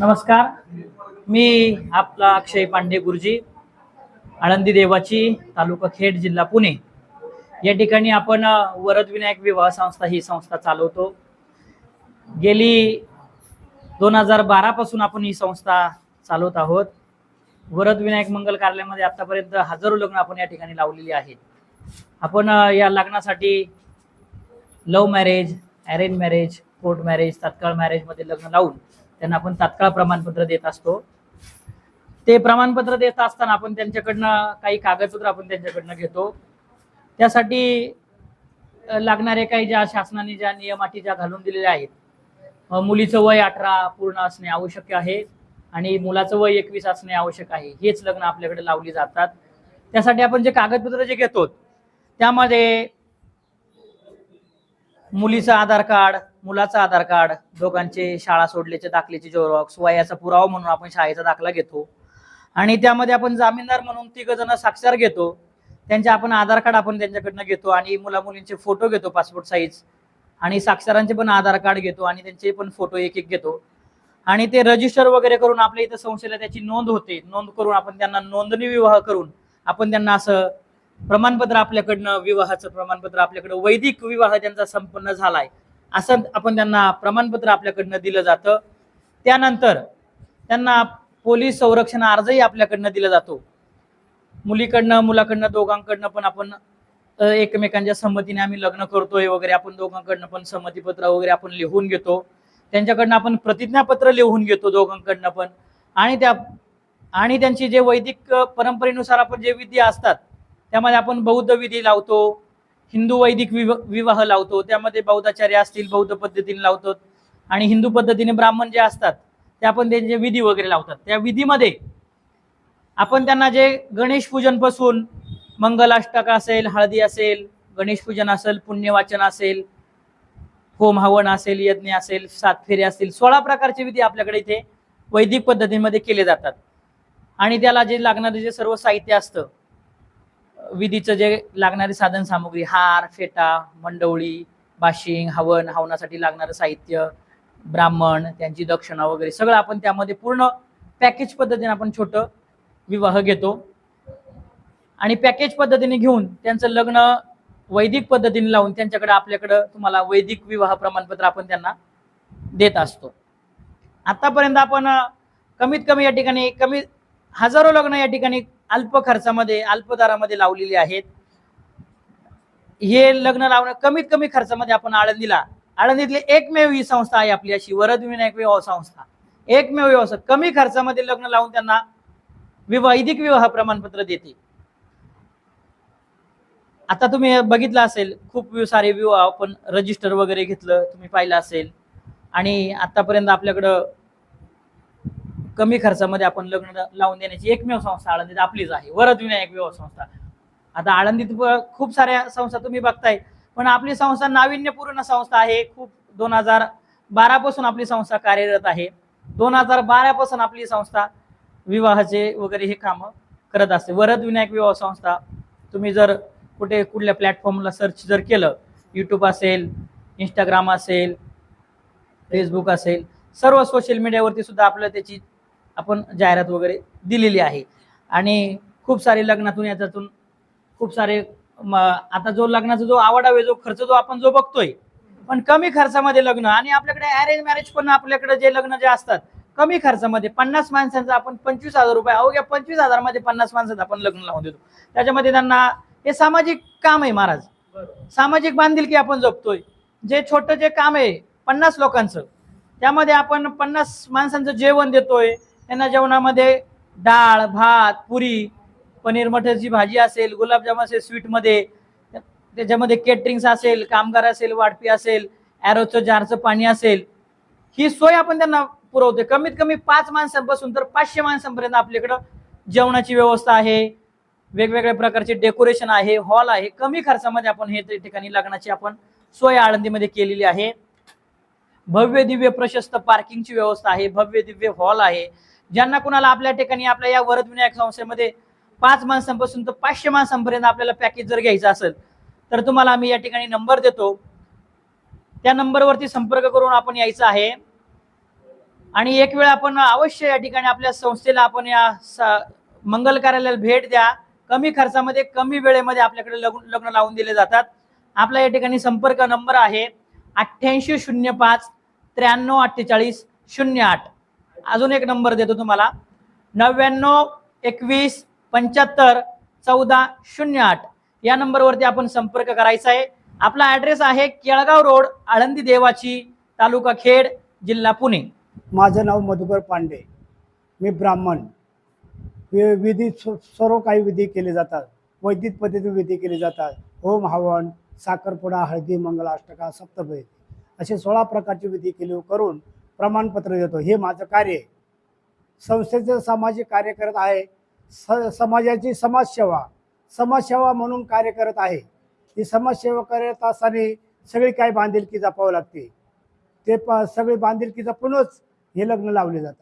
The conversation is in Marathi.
नमस्कार. मी आपला अक्षय पांडे गुरुजी आळंदी देवाची तालुका खेड जिल्हा पुणे. या ठिकाणी आपण वरदविनायक वरद विनायक विवाह संस्था ही संस्था चालवतो. गेली दोन हजार बारापासून आपण ही संस्था चालवत आहोत. वरद विनायक मंगल कार्यालयामध्ये आतापर्यंत हजारो लग्न आपण या ठिकाणी लावलेली आहेत. आपण या लग्नासाठी love marriage arrange marriage court marriage तात्काळ मॅरेजमध्ये लग्न लावून त्यांना आपण तात्काळ प्रमाणपत्र देत असतो. ते प्रमाणपत्र देत असताना आपण त्यांच्याकडनं काही कागदपत्र आपण त्यांच्याकडनं घेतो. त्यासाठी लागणारे काही ज्या शासनाने ज्या नियमाटी ज्या घालून दिलेल्या आहेत मुलीचं वय अठरा पूर्ण असणे आवश्यक आहे आणि मुलाचं वय एकवीस असणे आवश्यक आहे हेच लग्न आपल्याकडे लावली जातात. त्यासाठी आपण जे कागदपत्र जे घेतो त्यामध्ये मुलीचं आधार कार्ड मुलाचं आधार कार्ड दोघांचे शाळा सोडल्याचे दाखल्याचे जेरॉक्स वयाचा पुरावा म्हणून आपण शाळेचा दाखला घेतो. आणि त्यामध्ये आपण जामीनदार म्हणून तिघ जण साक्षर घेतो. त्यांचे आपण आधार कार्ड आपण त्यांच्याकडनं घेतो आणि मुला मुलींचे फोटो घेतो पासपोर्ट साईज आणि साक्षरांचे पण आधार कार्ड घेतो आणि त्यांचे पण फोटो एक एक घेतो. आणि ते रजिस्टर वगैरे करून आपल्या इथं संस्थेला त्याची नोंद होते. नोंद करून आपण त्यांना नोंदणी विवाह करून आपण त्यांना असं प्रमाणपत्र आपल्याकडनं विवाहाचं प्रमाणपत्र आपल्याकडं वैदिक विवाह त्यांचा संपन्न झालाय. असं आपण त्यांना प्रमाणपत्र आपल्याकडनं दिलं जातं. त्यानंतर त्यांना पोलीस संरक्षण अर्जही आपल्याकडनं दिला जातो. मुलीकडनं मुलाकडनं दोघांकडनं पण आपण एकमेकांच्या संमतीने आम्ही लग्न करतोय वगैरे आपण दोघांकडनं पण संमतीपत्र वगैरे आपण लिहून घेतो. त्यांच्याकडनं आपण प्रतिज्ञापत्र लिहून घेतो दोघांकडनं पण. आणि त्या आणि त्यांची जे वैदिक परंपरेनुसार आपण जे विधी असतात त्यामध्ये आपण बौद्ध विधी लावतो हिंदू वैदिक विव- विवाह लावतो त्यामध्ये बौद्धाचार्य असतील बौद्ध पद्धतीने लावतो आणि हिंदू पद्धतीने ब्राह्मण जे असतात ते आपण त्यांचे विधी वगैरे लावतात. त्या विधीमध्ये आपण त्यांना जे गणेश पूजनपासून मंगलाष्टक असेल हळदी असेल गणेश पूजन असेल पुण्यवाचन असेल होम हवन असेल यज्ञ असेल सात फेरे असतील सोळा प्रकारचे विधी आपल्याकडे इथे वैदिक पद्धतीमध्ये केले जातात. आणि त्याला जे लागणारे जे सर्व साहित्य असतं विधीचं जे लागणारी साधन सामुग्री हार फेटा मंडवळी बाशिंग हवन हवनासाठी लागणारं साहित्य ब्राह्मण त्यांची दक्षिणा वगैरे सगळं आपण त्यामध्ये पूर्ण पॅकेज पद्धतीने आपण छोटं विवाह घेतो. आणि पॅकेज पद्धतीने घेऊन त्यांचं लग्न वैदिक पद्धतीने लावून त्यांच्याकडे आपल्याकडं तुम्हाला वैदिक विवाह प्रमाणपत्र आपण त्यांना देत असतो. आतापर्यंत आपण कमीत कमी या ठिकाणी कमी हजारो लग्न या ठिकाणी अल्प खर्चामध्ये अल्प दरामध्ये लावलेली आहेत. हे लग्न लावणं कमीत कमी खर्चामध्ये आपण आळंदीला आळंदीतली एकमेव ही संस्था आहे आपली अशी वरद विनायक विवाह संस्था. एकमेव व्यवसाय कमी खर्चामध्ये लग्न लावून त्यांना वैदिक विवाह प्रमाणपत्र देते. आता तुम्ही बघितलं असेल खूप सारे विवाह आपण रजिस्टर वगैरे घेतलं तुम्ही पाहिलं असेल. आणि आतापर्यंत आपल्याकडं कमी खर्चामध्ये आपण लग्न लावून देण्याची एकमेव संस्था आळंदीत आपलीच आहे. वरद विनायक विवाह संस्था. आता आळंदीत खूप साऱ्या संस्था तुम्ही बघताय पण आपली संस्था नाविन्यपूर्ण संस्था आहे. खूप दोन हजार बारापासून आपली संस्था कार्यरत आहे. दोन हजार बारापासून आपली संस्था विवाहाचे वगैरे हे कामं करत असते. वरद विनायक विवाह संस्था तुम्ही जर कुठे कुठल्या प्लॅटफॉर्मला सर्च जर केलं यूट्यूब असेल इंस्टाग्राम असेल फेसबुक असेल सर्व सोशल मीडियावरती सुद्धा आपलं त्याची आपण जाहिरात वगैरे दिलेली आहे. आणि खूप सारे लग्नातून याच्यातून खूप सारे आता जो लग्नाचा जो आवडावे जो खर्च जो आपण जो बघतोय पण कमी खर्चामध्ये लग्न. आणि आपल्याकडे अरेंज मॅरेज पण आपल्याकडे जे लग्न जे असतात कमी खर्चामध्ये पन्नास माणसांचं आपण पंचवीस हजार रुपये अवघ्या पंचवीस हजारमध्ये पन्नास माणसाचं आपण लग्न लावून देतो. त्याच्यामध्ये त्यांना हे सामाजिक काम आहे महाराज. सामाजिक बांधिलकी आपण जपतोय. जे छोटं जे काम आहे पन्नास लोकांचं त्यामध्ये आपण पन्नास माणसांचं जेवण देतोय त्यांना जेवणामध्ये डाळ भात पुरी पनीर मटरची भाजी असेल गुलाबजाम असेल स्वीटमध्ये त्याच्यामध्ये केटरिंग्स असेल कामगार असेल वाटपी असेल ॲरोचं जारचं पाणी असेल ही सोय आपण त्यांना पुरवते कमीत कमी पाच माणसांपासून तर पाचशे माणसांपर्यंत आपल्याकडं जेवणाची व्यवस्था आहे वेगवेगळ्या प्रकारचे डेकोरेशन आहे हॉल आहे. कमी खर्चामध्ये आपण हे त्या ठिकाणी लग्नाची आपण सोय आळंदीमध्ये केलेली आहे. भव्य दिव्य प्रशस्त पार्किंगची व्यवस्था आहे भव्य दिव्य हॉल आहे. ज्यांना कुणाला आपल्या ठिकाणी आपल्या या वरद विनायक संस्थेमध्ये पाच माणसांपासून तर पाचशे माणसांपर्यंत आपल्याला पॅकेज जर घ्यायचं असेल तर तुम्हाला आम्ही या ठिकाणी नंबर देतो. त्या नंबरवरती संपर्क करून आपण यायचं आहे. आणि एक वेळ आपण अवश्य या ठिकाणी आपल्या संस्थेला आपण या स- मंगल कार्यालयाला भेट द्या. कमी खर्चामध्ये कमी वेळेमध्ये आपल्याकडे लग्न लग्न लावून दिले जातात. आपला या ठिकाणी संपर्क नंबर आहे अठ्ठ्याऐंशी शून्य पाच त्र्याण्णव अठ्ठेचाळीस शून्य आठ. अजून एक नंबर देतो तुम्हाला. नव्याण्णव एकवीस पंच्याहत्तर चौदा शून्य आठ. या नंबरवरती आपण संपर्क करायचा आहे. आपला ॲड्रेस आहे केळगाव रोड आळंदी देवाची तालुका खेड जिल्हा पुणे. माझं नाव मधुकर पांडे. मी ब्राह्मण. वि- विधी स- सर्व काही विधी केले जातात. वैदिक पद्धतीने विधी केले जातात. होम हवन साखरपुडा हळदी मंगलाष्टका सप्तपदी असे सोळा प्रकारची विधी केली करून प्रमाणपत्र देतो. हे माझं कार्य आहे. संस्थेचं सामाजिक कार्य करत आहे. स समाजाची समाजसेवा समाजसेवा म्हणून कार्य करत आहे. ही समाजसेवा करत असताना सगळी काही बांधिलकी जपावं लागते. ते प सगळी बांधिलकी जपूनच हे लग्न लावले जातात.